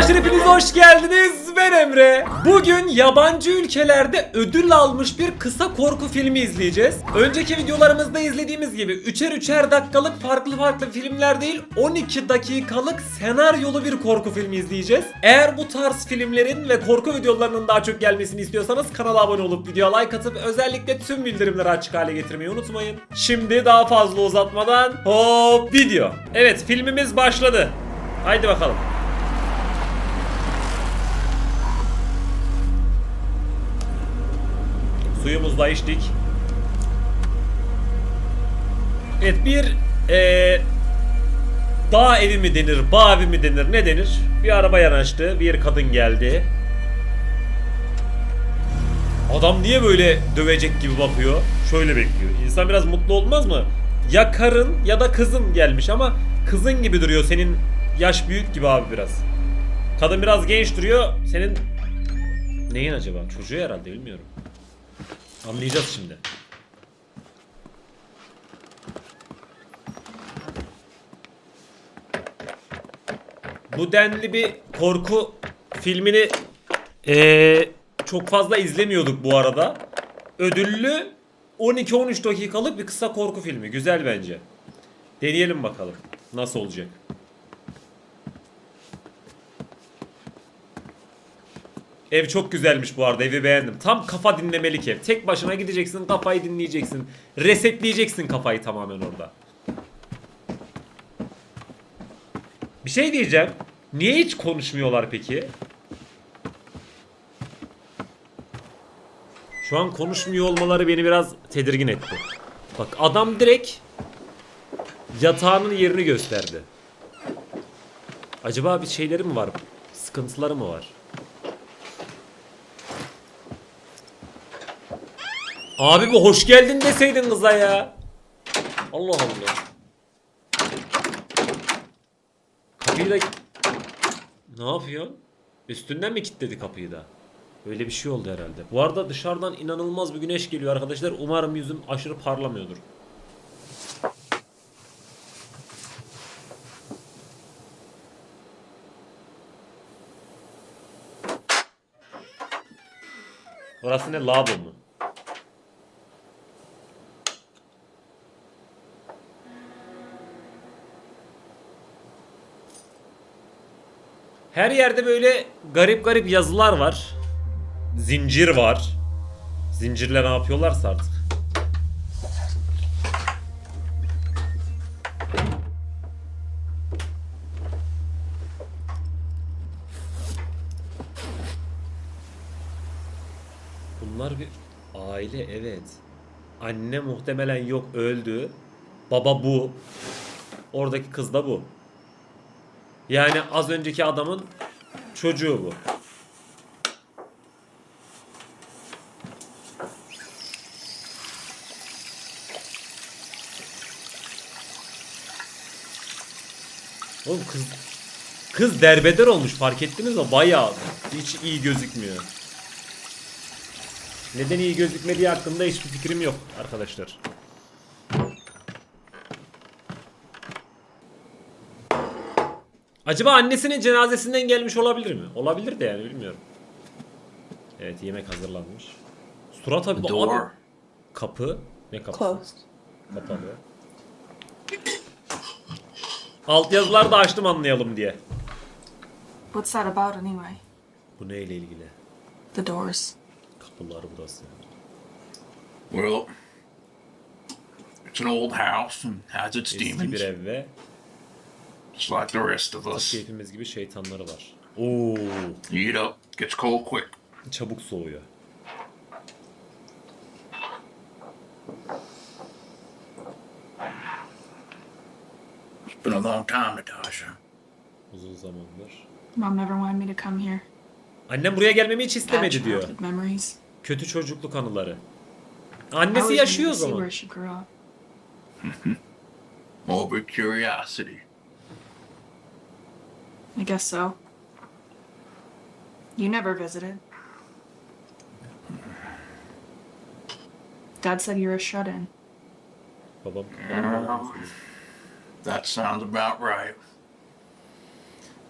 Arkadaşlar hepiniz hoş geldiniz. Ben Emre. Bugün yabancı ülkelerde ödül almış bir kısa korku filmi izleyeceğiz. Önceki videolarımızda izlediğimiz gibi üçer üçer dakikalık farklı farklı filmler değil 12 dakikalık senaryolu bir korku filmi izleyeceğiz. Eğer bu tarz filmlerin ve korku videolarının daha çok gelmesini istiyorsanız kanala abone olup videoya like atıp özellikle tüm bildirimleri açık hale getirmeyi unutmayın. Şimdi daha fazla uzatmadan hop video. Evet filmimiz başladı. Haydi bakalım. Suyumuzla içtik. Evet bir eee dağ evi mi denir, bağ evi mi denir, ne denir? Bir araba yanaştı, bir kadın geldi. Adam niye böyle dövecek gibi bakıyor? Şöyle bekliyor. İnsan biraz mutlu olmaz mı? Ya karın ya da kızın gelmiş ama kızın gibi duruyor. Senin yaş büyük gibi abi biraz. Kadın biraz genç duruyor. Senin neyin acaba? Çocuğu herhalde bilmiyorum. Anlayacağız şimdi. Bu denli bir korku filmini eee, çok fazla izlemiyorduk bu arada. Ödüllü 12-13 dakikalık bir kısa korku filmi. Güzel bence. Deneyelim bakalım. Nasıl olacak? Ev çok güzelmiş bu arada. Evi beğendim. Tam kafa dinlemelik ev. Tek başına gideceksin, kafayı dinleyeceksin. Resetleyeceksin kafayı tamamen orada. Bir şey diyeceğim. Niye hiç konuşmuyorlar peki? Şu an konuşmuyor olmaları beni biraz tedirgin etti. Bak adam direkt yatağının yerini gösterdi. Acaba bir şeyleri mi var? Sıkıntıları mı var? Abi bir hoş geldin deseydin kıza ya. Allah Allah. Kapıyı da... Ne yapıyorsun? Üstünden mi kilitledi kapıyı da? Öyle bir şey oldu herhalde. Bu arada dışarıdan inanılmaz bir güneş geliyor arkadaşlar. Umarım yüzüm aşırı parlamıyordur. Orası ne lavabo mu? Her yerde böyle garip garip yazılar var. Zincir var. Zincirle ne yapıyorlarsa artık. Bunlar bir aile evet. Anne muhtemelen yok öldü. Baba bu. Oradaki kız da bu. Yani az önceki adamın çocuğu bu. Oğlum kız kız derbeder olmuş fark ettiniz mi? Bayağı hiç iyi gözükmüyor. Neden iyi gözükmediği hakkında hiçbir fikrim yok arkadaşlar. Acaba annesinin cenazesinden gelmiş olabilir mi? Olabilir de yani bilmiyorum. Evet yemek hazırlanmış. Surat abi, bu abi door. kapı ne kapı? Closed. Kapalı. Alt yazılar da açtım anlayalım diye. What's that about anyway? Bu neyle ilgili? The doors. Kapılar burası. Well, it's an old house and has its Eski demons, bir ev ve just like the rest of us. keyfimiz gibi şeytanları var. Oo, Eat up, gets cold quick. çabuk soğuyor. It's been a long time, Natasha. Uzun zamandır. Mom never wanted me to come here. Annem buraya gelmemi hiç Bad istemedi diyor. childhood memories. Kötü çocukluk anıları. I Annesi always yaşıyor o to see zaman. where she grew up. Morbid curiosity. I guess so. You never visited. Dad said you're a shut-in. Babam That sounds about right.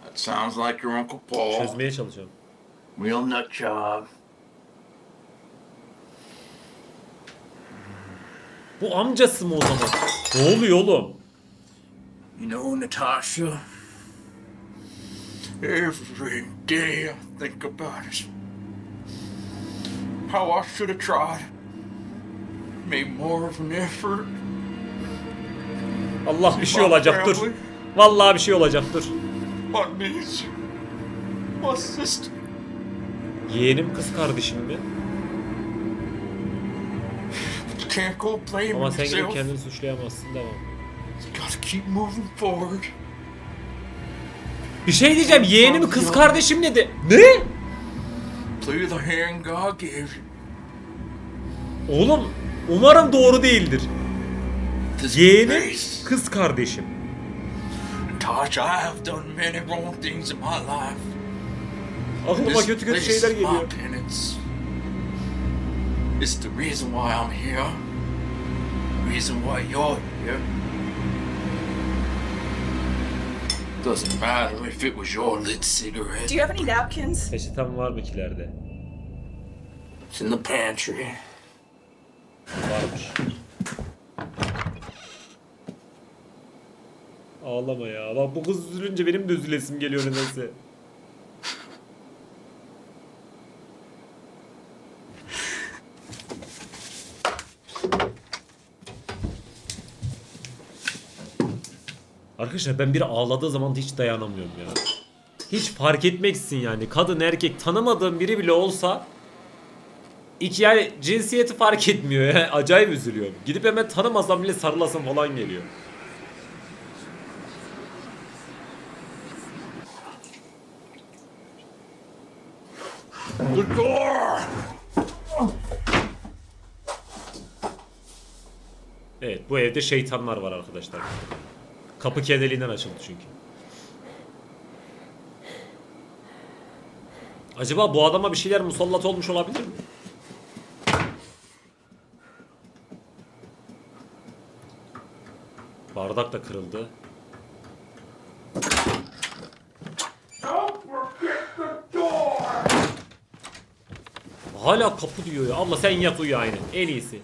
That sounds like your Uncle Paul. Çözmeye çalışıyorum. Real nut job. Bu amcası mı o zaman? Ne oluyor oğlum? You know, Natasha, every day I think about it. How I should have tried. Made more of an effort. Allah bir şey olacak dur. Vallahi bir şey olacak dur. My niece. My sister. Yeğenim kız kardeşim mi? Ama sen kendini suçlayamazsın devam. You gotta keep moving forward. Bir şey diyeceğim yeğenim kız kardeşim dedi. Ne? Play the hand God gave you. Oğlum umarım doğru değildir. This Yeğenim kız kardeşim. Tasha, I have done many wrong things in my life. Aklıma This kötü kötü place şeyler my geliyor. penance. It's the reason why I'm here. reason why you're here. Doesn't matter if it was your lit cigarette. Do you have any napkins? Peçeten var mı kilerde? It's in the pantry. Varmış. Ağlama ya. Bak bu kız üzülünce benim de üzülesim geliyor nedense. Arkadaşlar ben biri ağladığı zaman hiç dayanamıyorum ya. Hiç fark etmeksin yani. Kadın erkek tanımadığım biri bile olsa İki yani cinsiyeti fark etmiyor ya. Acayip üzülüyorum. Gidip hemen tanımasam bile sarılasım falan geliyor. The door! Evet bu evde şeytanlar var arkadaşlar. Kapı kendiliğinden açıldı çünkü. Acaba bu adama bir şeyler musallat olmuş olabilir mi? Bardak da kırıldı. Hala kapı diyor ya. Allah sen yat uyu aynı. En iyisi.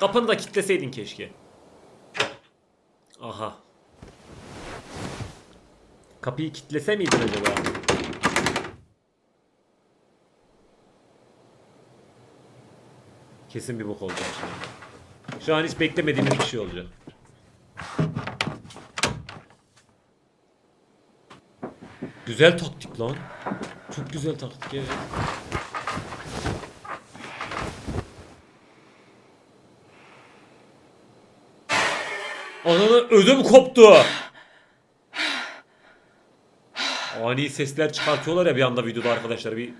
Kapını da kitleseydin keşke. Aha. Kapıyı kitlese miydin acaba? Kesin bir bok olacak şimdi. Şu an hiç beklemediğimiz bir şey olacak. Güzel taktik lan. Çok güzel taktik evet. Ananı ödüm koptu. Ani sesler çıkartıyorlar ya bir anda videoda arkadaşlar bir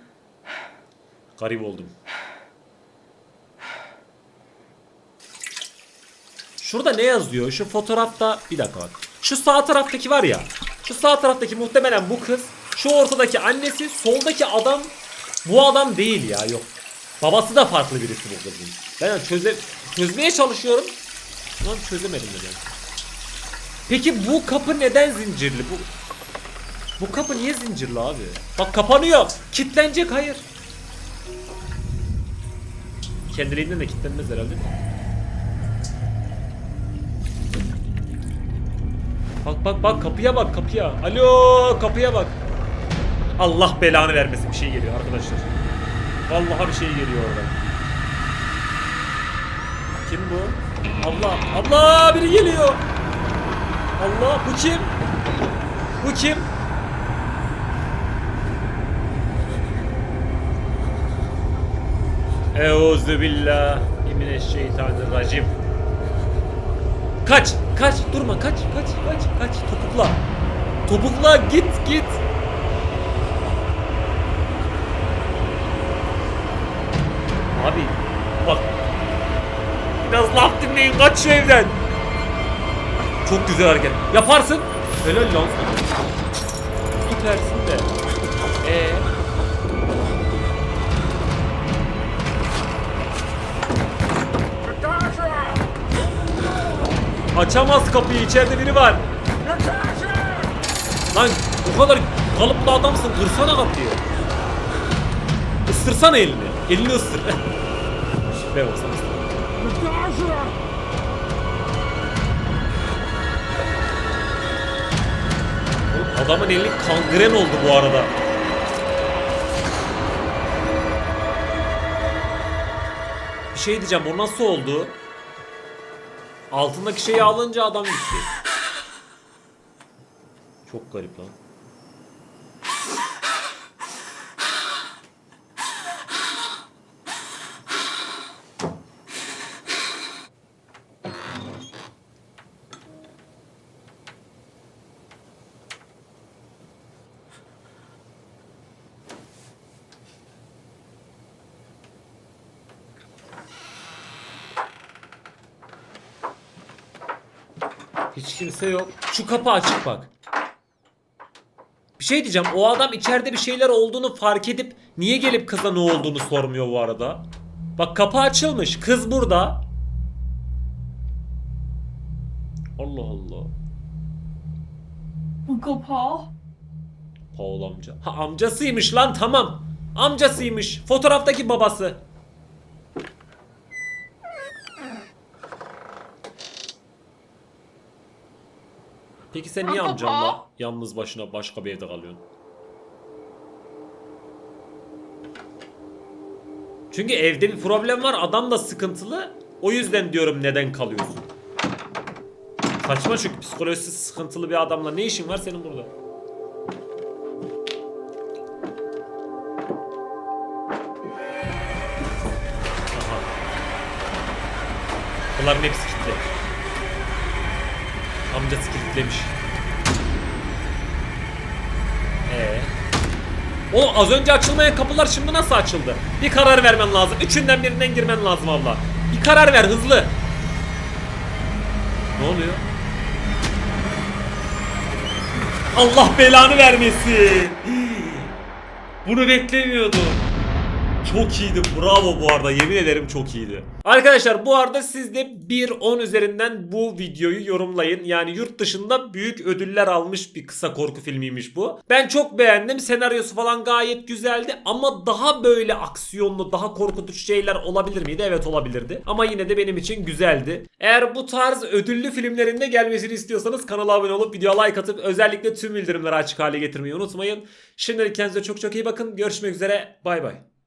garip oldum. Şurada ne yazıyor? Şu fotoğrafta bir dakika bak. Şu sağ taraftaki var ya. Şu sağ taraftaki muhtemelen bu kız. Şu ortadaki annesi, soldaki adam bu adam değil ya yok. Babası da farklı birisi bu kızın. Ben çöze çözmeye çalışıyorum. Lan çözemedim neden. Peki bu kapı neden zincirli? Bu bu kapı niye zincirli abi? Bak kapanıyor. Kitlenecek hayır. Kendiliğinden de kilitlenmez herhalde. Bak bak bak kapıya bak kapıya. Alo kapıya bak. Allah belanı vermesin bir şey geliyor arkadaşlar. Vallahi bir şey geliyor oradan. Kim bu? Allah Allah biri geliyor. Allah bu kim? Bu kim? Euzu billahi mineşşeytanirracim. Kaç, kaç, durma, kaç, kaç, kaç, kaç, topukla. Topukla, git, git. Abi, bak. Biraz laf dinleyin, kaç şu evden. Çok güzel hareket. Yaparsın. Helal lan. Süpersin de. Ee. Açamaz kapıyı içeride biri var. Lan o kadar Kalıplı adamsın kırsana kapıyı. Isırsana elini. Elini ısır. ben olsam. Oğlum Adamın eli kangren oldu bu arada. Bir şey diyeceğim o nasıl oldu? Altındaki şeyi alınca adam gitti. Çok garip lan. Hiç kimse yok. Şu kapı açık bak. Bir şey diyeceğim. O adam içeride bir şeyler olduğunu fark edip niye gelip kıza ne olduğunu sormuyor bu arada? Bak kapı açılmış. Kız burada. Allah Allah. Uncle Paul? Paul amca. Ha amcasıymış lan tamam. Amcasıymış. Fotoğraftaki babası. Peki sen niye amcanla yalnız başına başka bir evde kalıyorsun? Çünkü evde bir problem var. Adam da sıkıntılı. O yüzden diyorum neden kalıyorsun? Saçma çünkü psikolojisi sıkıntılı bir adamla ne işin var senin burada? Aha. Bunların hepsi kilitli. Amcası kilitlemiş. Ee. Oğlum az önce açılmayan kapılar şimdi nasıl açıldı? Bir karar vermen lazım. Üçünden birinden girmen lazım abla. Bir karar ver hızlı. Ne oluyor? Allah belanı vermesin. Bunu beklemiyordum. Çok iyiydi. Bravo bu arada. Yemin ederim çok iyiydi. Arkadaşlar bu arada siz de 1-10 üzerinden bu videoyu yorumlayın. Yani yurt dışında büyük ödüller almış bir kısa korku filmiymiş bu. Ben çok beğendim. Senaryosu falan gayet güzeldi. Ama daha böyle aksiyonlu, daha korkutucu şeyler olabilir miydi? Evet olabilirdi. Ama yine de benim için güzeldi. Eğer bu tarz ödüllü filmlerinde gelmesini istiyorsanız kanala abone olup videoya like atıp özellikle tüm bildirimleri açık hale getirmeyi unutmayın. Şimdilik kendinize çok çok iyi bakın. Görüşmek üzere. Bay bay.